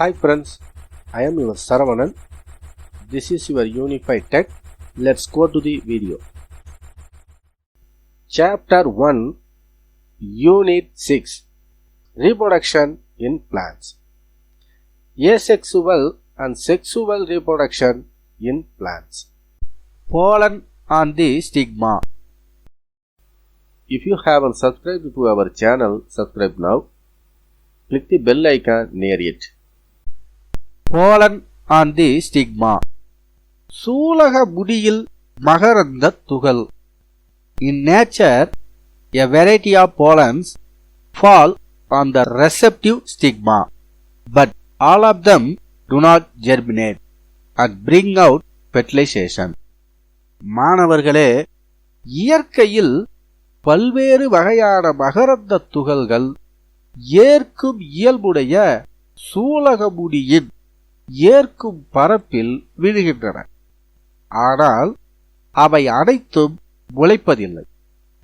Hi friends, I am your Saravanan. This is your Unified Tech. Let's go to the video. Chapter 1 Unit 6 Reproduction in Plants Asexual and Sexual Reproduction in Plants Pollen on the stigma. If you haven't subscribed to our channel, subscribe now. Click the bell icon near it. Pollen on the stigma சூலக முடியில் மகரந்த துகள் in nature a variety of pollens fall on the receptive stigma but all of them do not germinate and bring out fertilisation மாணவர்களே இயற்கையில் பல்வேறு வகையான மகரந்த துகள்கள் ஏற்கும் இயல்புடைய சூலகமுடியின் ஏற்கும் பரப்பில் விழுகின்றன ஆனால் அவை அனைத்தும் முளைப்பதில்லை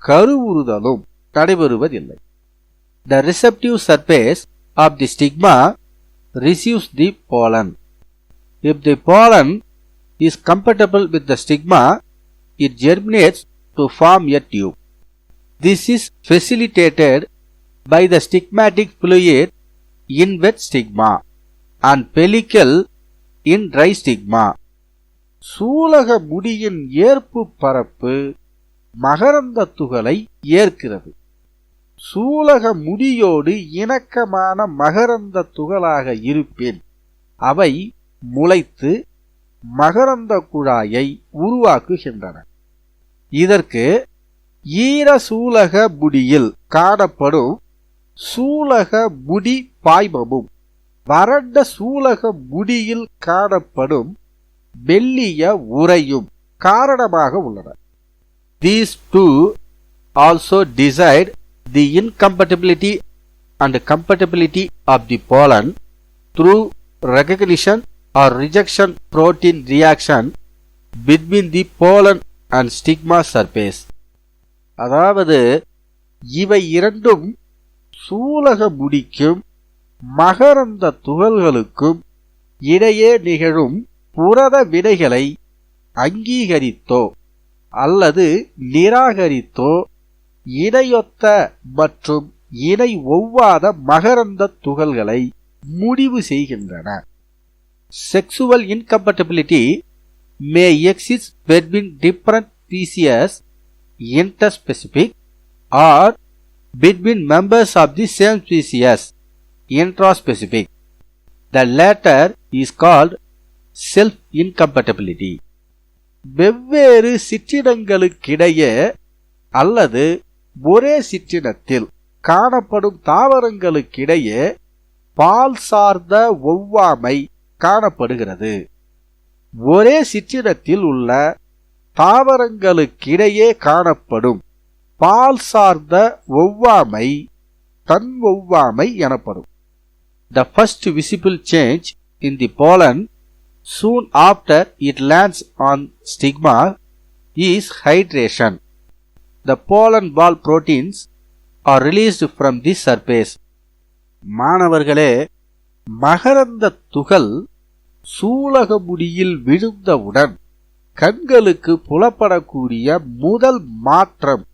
கருவுறுதலும் நடைபெறுவதில்லை The receptive surface of the stigma receives the pollen. If the pollen is compatible with the stigma, it germinates to form a tube. This is facilitated by the stigmatic fluid in wet stigma and pellicle in dry stigma. சூலக முடியின் ஏற்பு பரப்பு மகரந்த துகளை ஏற்கிறது. சூலக முடியோடு இணக்கமான மகரந்த துகளாக இருப்பின் அவை முளைத்து மகரந்த குழாயை உருவாக்குகின்றன. இதற்கு ஈர சூலக முடியில் காணப்படும் சூலக முடி பாய்மமும். வறண்ட சூலக முடியில் காணப்படும் மெல்லிய உரையும் காரணமாக உள்ளன these two also decide the incompatibility and compatibility of the pollen through recognition or rejection protein reaction between the pollen and stigma surface அதாவது இவை இரண்டும் சூலக முடிக்கும் மகரந்த துகள்களுக்கும் இடையே நிகழும் புரத வினைகளை அங்கீகரித்தோ அல்லது நிராகரித்தோ இணையொத்த மற்றும் இணை ஒவ்வாத மகரந்த துகள்களை முடிவு செய்கின்றன. Sexual incompatibility may exist between different species interspecific or between members of the same species. Intraspecific. The latter is called self-incompatibility. வெவ்வேறு சிற்றினங்களுக்கிடையே அல்லது ஒரே சிற்றினத்தில் காணப்படும் தாவரங்களுக்கிடையே பால் சார்ந்த ஒவ்வாமை காணப்படுகிறது ஒரே சிற்றினத்தில் உள்ள தாவரங்களுக்கிடையே காணப்படும் பால் சார்ந்த ஒவ்வாமை தன் ஒவ்வாமை எனப்படும் The first visible change in the pollen soon after it lands on stigma is hydration. The pollen ball proteins are released from this surface. மாணவர்களே மகரந்த துகள் சூலகமுடியில் விழுந்தவுடன் கண்களுக்கு புலப்படக்கூடிய முதல் மாற்றம்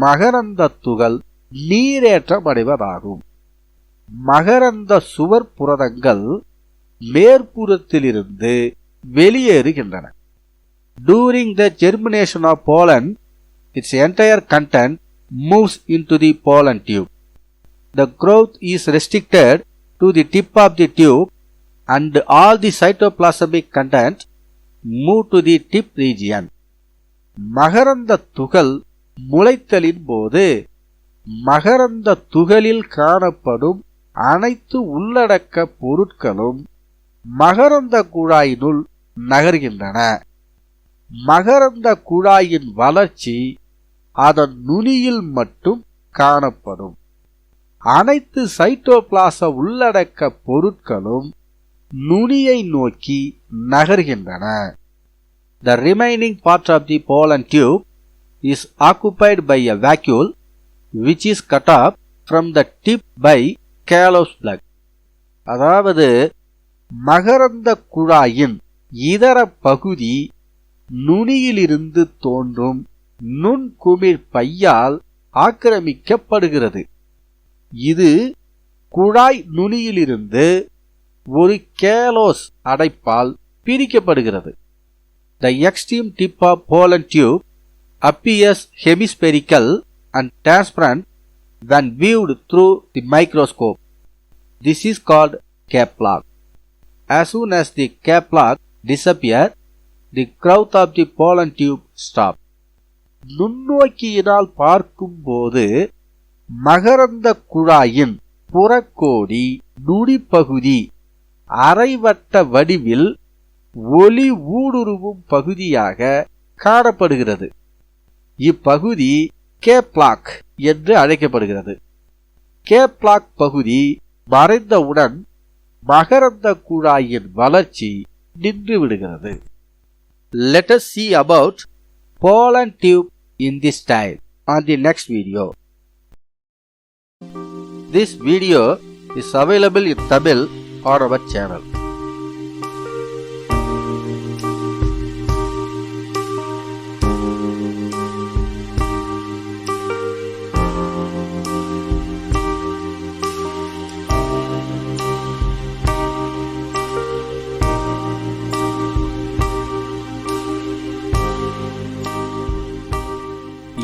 மகரந்த துகள் நீரேற்றம் அடைவதாகும் மகரந்த சுவர் புரதங்கள் மேற்புறத்திலிருந்து வெளியேறுகின்றன. During the germination of pollen its entire content moves into the pollen tube the growth is restricted to the tip of the tube and all the cytoplasmic content move to the tip region மகரந்த துகள் முளைத்தலின் போது மகரந்த துகளில் காணப்படும் அனைத்து உள்ளடக்க பொருட்களும் மகரந்த குழாயினுள் நகர்கின்றன. மகரந்த குழாயின் வளர்ச்சி அதன் நுனியில் மட்டும் காணப்படும். அனைத்து சைட்டோபிளாச உள்ளடக்க பொருட்களும் நுனியை நோக்கி நகர்கின்றன. The remaining part of the pollen tube is occupied by a vacuole which is cut off from the tip by callose plug. அதாவது மகரந்த குழாயின் இதர பகுதி நுனியிலிருந்து தோன்றும் நுண்குமிழ் பையால் ஆக்கிரமிக்கப்படுகிறது. இது குழாய் நுனியிலிருந்து ஒரு கேலோஸ் அடைப்பால் பிரிக்கப்படுகிறது. The extreme tip of pollen tube appears hemispherical and transparent when viewed through the microscope. This is called cap log. As soon as the cap log disappears, the growth of the pollen tube stops. நுண்ணோக்கியினால் பார்க்கும்போது மகரந்த குழாயின் புறக்கோடி நுடிப்பகுதி அரைவட்ட வடிவில் ஒளி ஊடுருவும் பகுதியாக காணப்படுகிறது இப்பகுதி கேப்ளாக் என்று அழைக்கப்படுகிறது கேப்லாக் பகுதி மறைந்தவுடன் மகரந்த குழாயின் வளர்ச்சி நின்றுவிடுகிறது விடுகிறது let see about pollen tube in the style on the next video this video is available in Tamil on our channel.